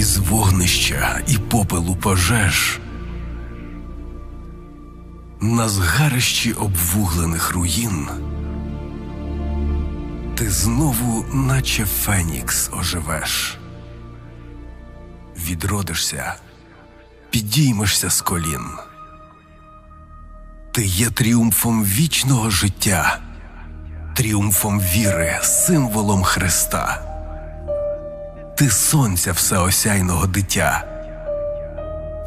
із вогнища і попелу пожеж, на згарищі обвуглених руїн, ти знову, наче Фенікс, оживеш, відродишся, підіймешся з колін. Ти є тріумфом вічного життя, тріумфом віри, символом Христа. Ти сонця всеосяйного дитя,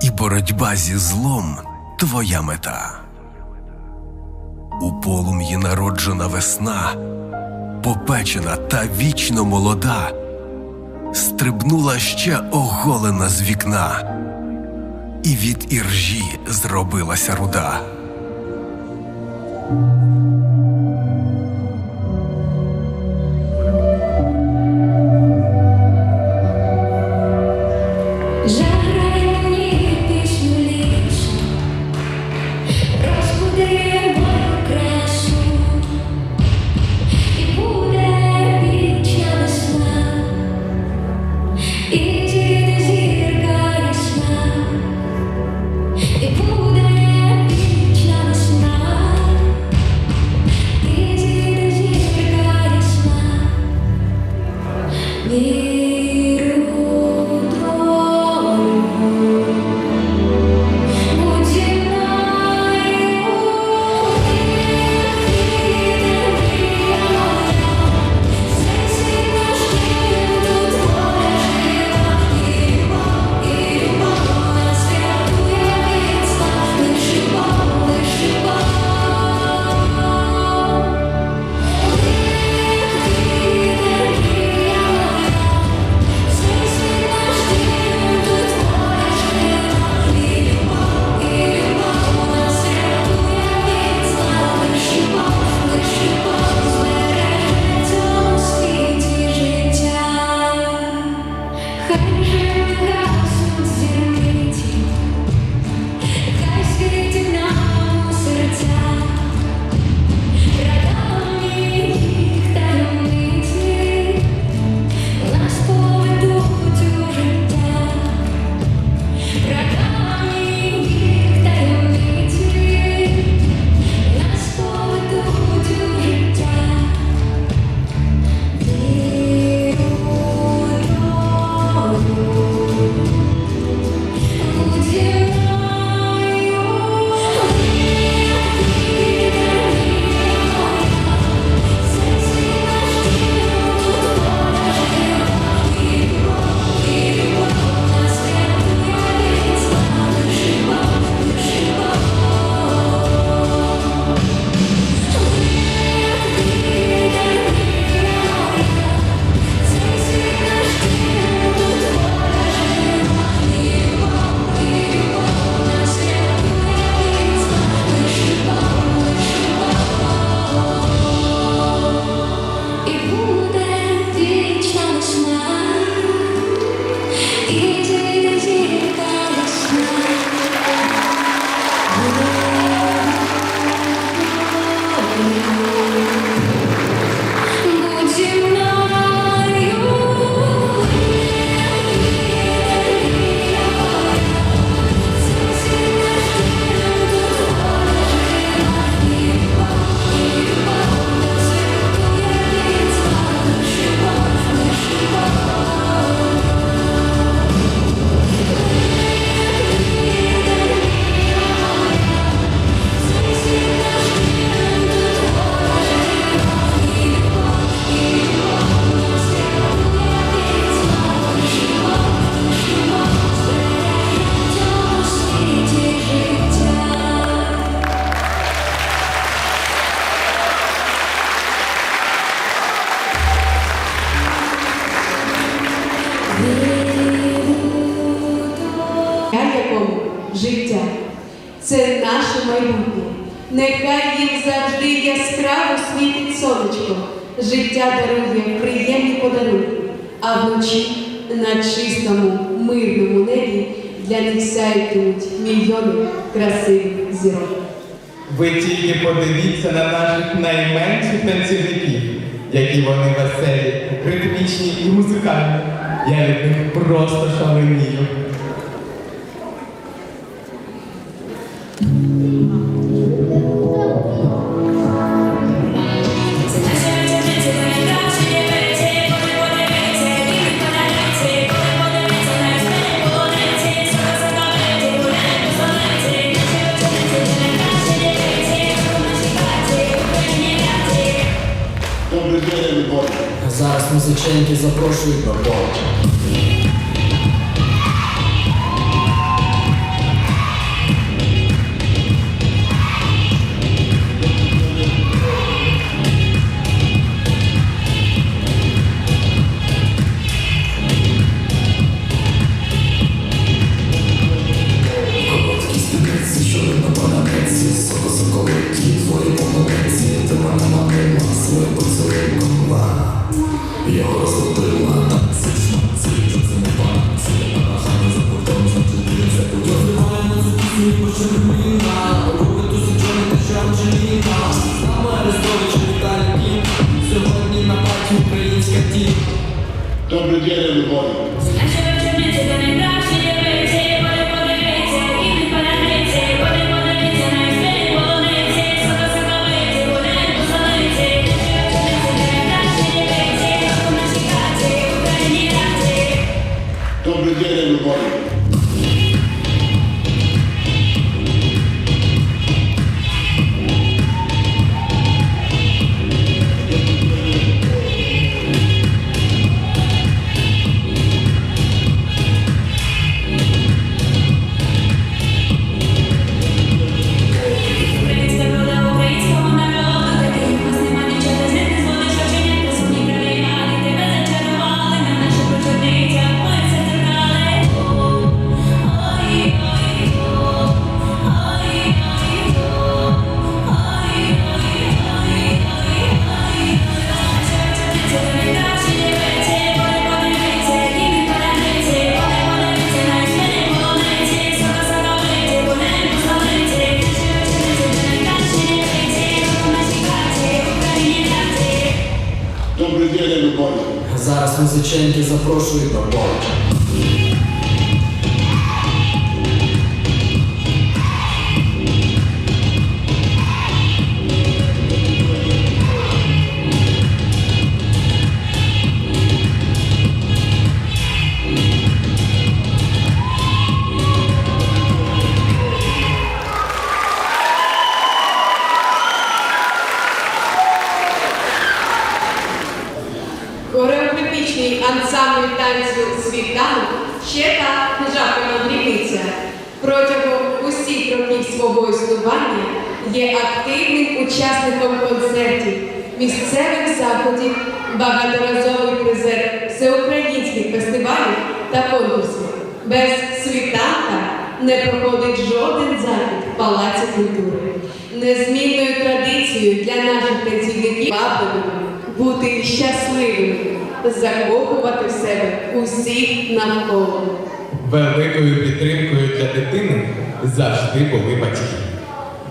і боротьба зі злом твоя мета. У полум'ї народжена весна, попечена та вічно молода, стрибнула ще оголена з вікна, і від іржі зробилася руда. Майбутнє. Нехай їм завжди яскраво світить сонечко. Життя дарує приємні подарунки, а вночі на чистому, мирному небі для них сяють мільйони красивих зірок. Ви тільки подивіться на наших найменших танцівників, які вони веселі, ритмічні і музикальні. Я від них просто шаленію. Зараз музиченьки запрошують на бал. Років свого існування є активним учасником концертів, місцевих заходів, багаторазовий призер всеукраїнських фестивалів та конкурсів. Без світанка не проходить жоден захід в Палаці культури. Незмінною традицією для наших вабливими бути щасливими, закохувати в себе усіх навколо. Великою підтримкою для дитини завжди були батьки.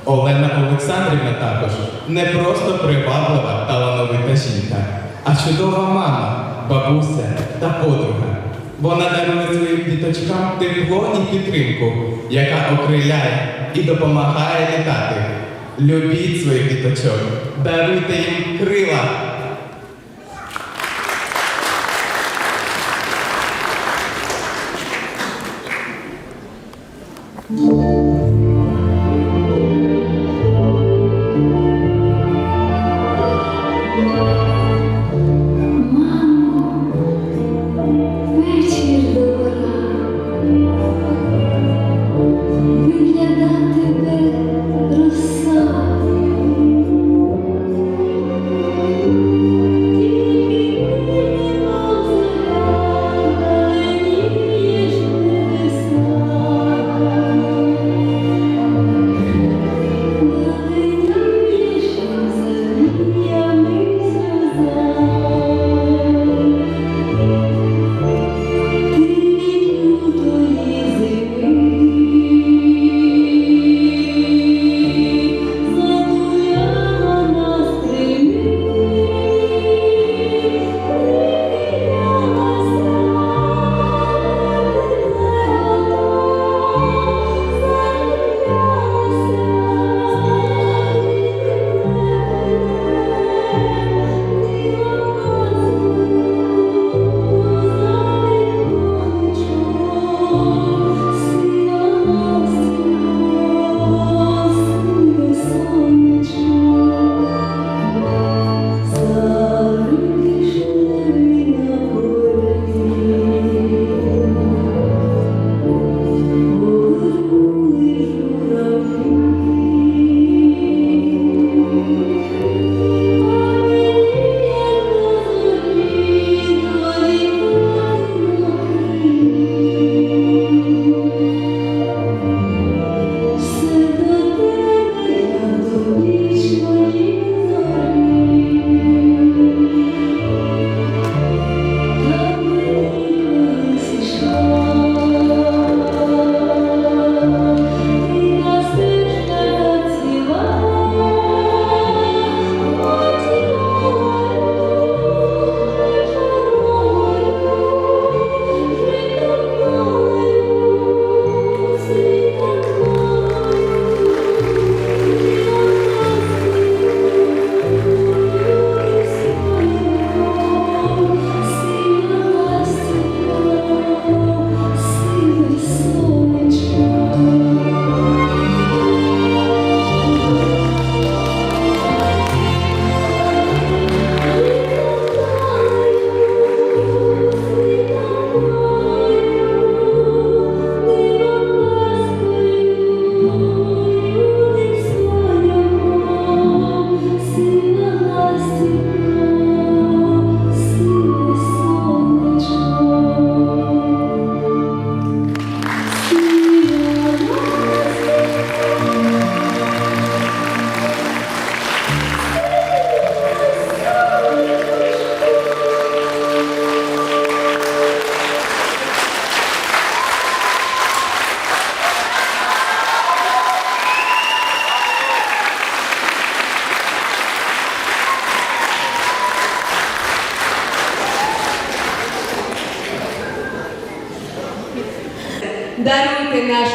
Олена Олександрівна також не просто приваблива талановита жінка, а чудова мама, бабуся та подруга. Вона дарує своїм діточкам тепло і підтримку, яка окриляє і допомагає літати. Любіть своїх діточок, даруйте їм крила.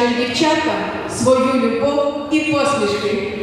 нашим дівчатам свою любов і посмішки.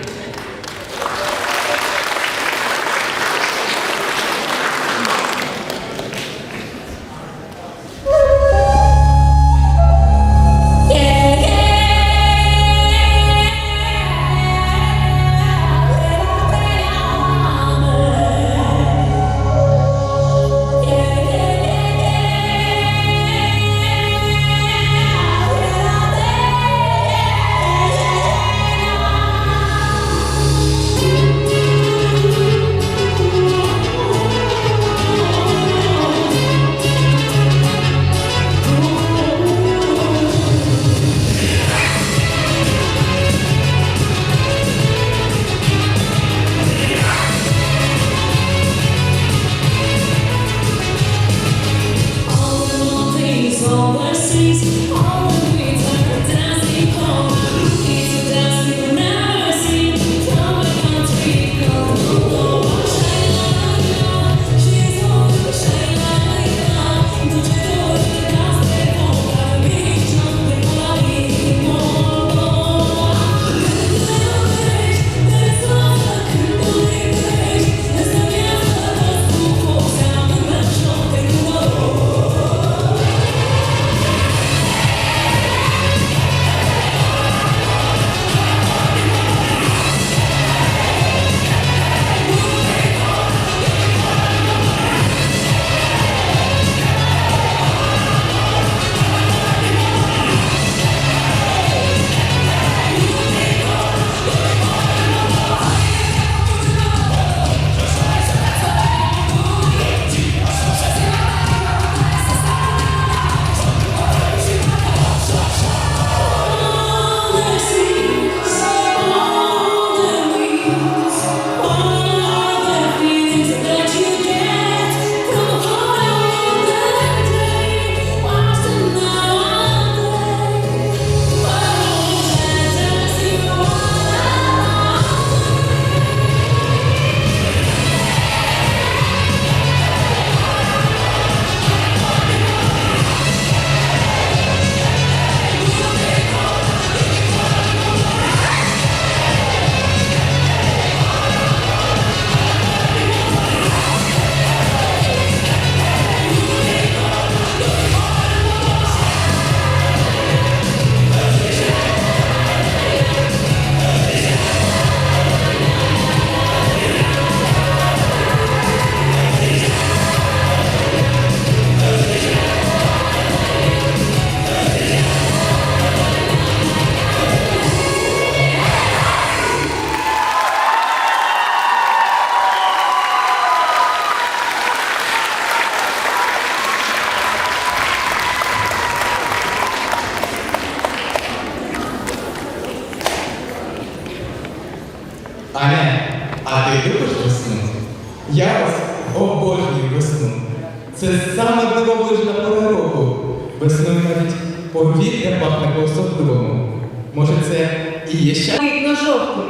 І є ще. на жовтні.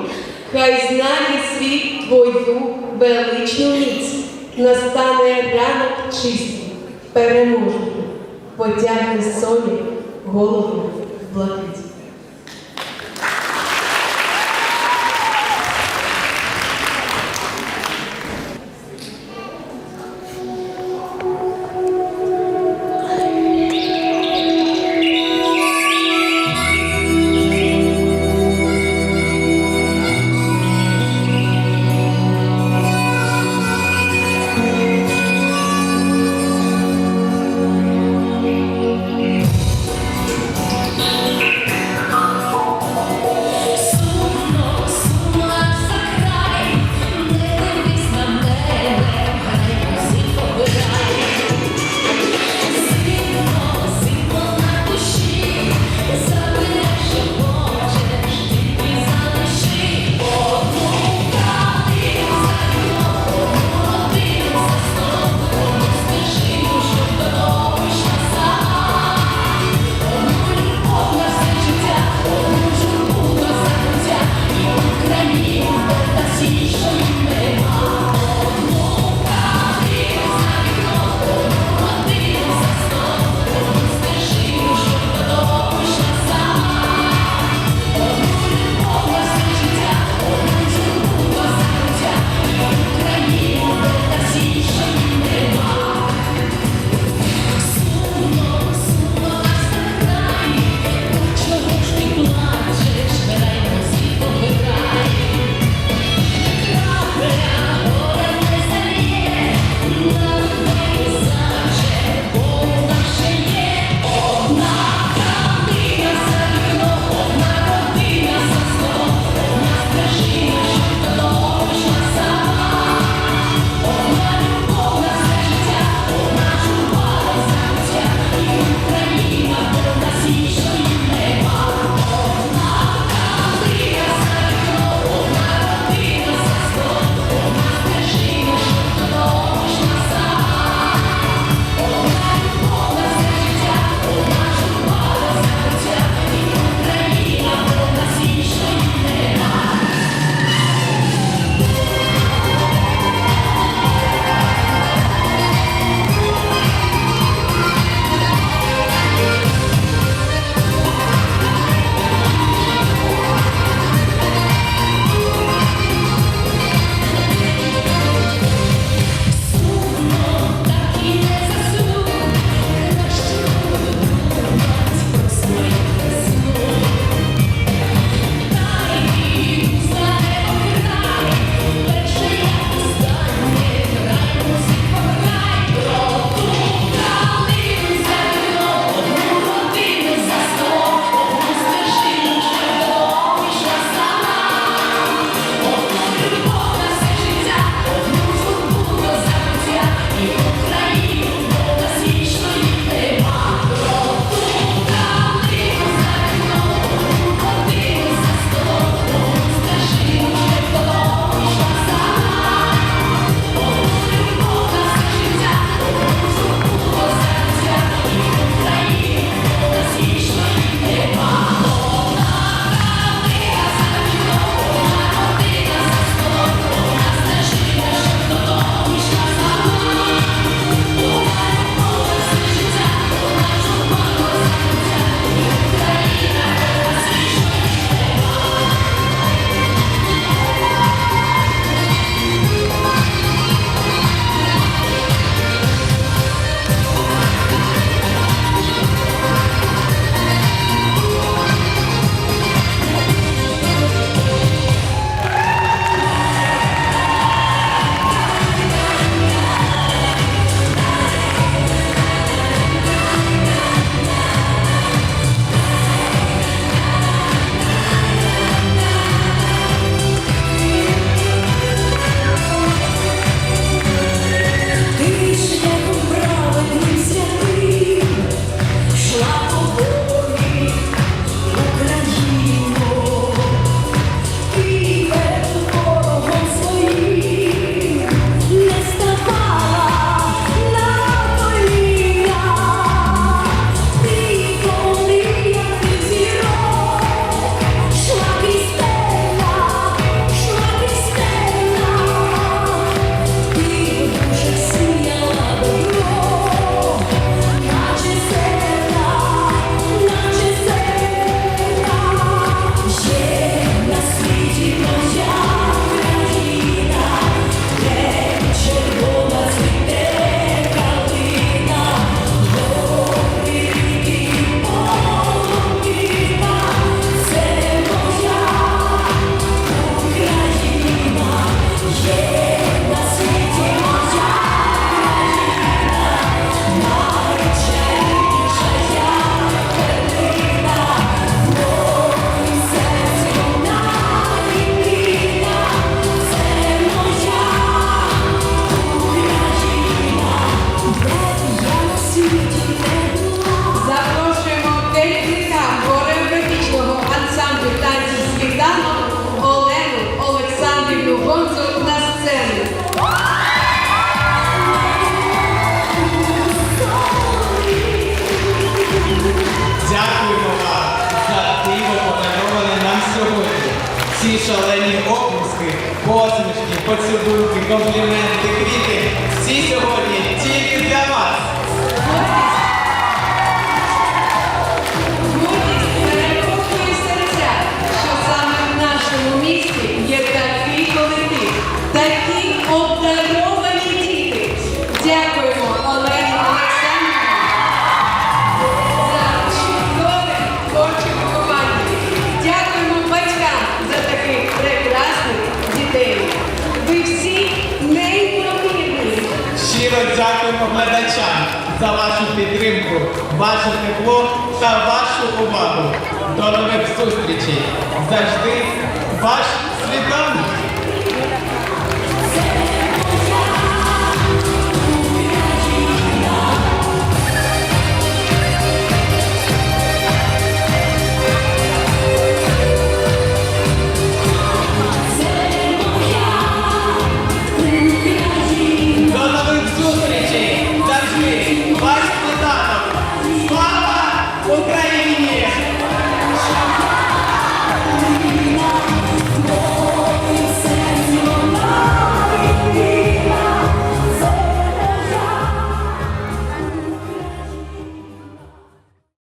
Хай знає світ твою величну міць. Настане ранок чистий, переможний, потягне солі голову. Шалені оплески, посмішки, поцілунки, компліменти, квіти. Всі сьогодні оглядачам за вашу підтримку, ваше тепло та вашу увагу. До нових зустрічей. Завжди ваш світанок!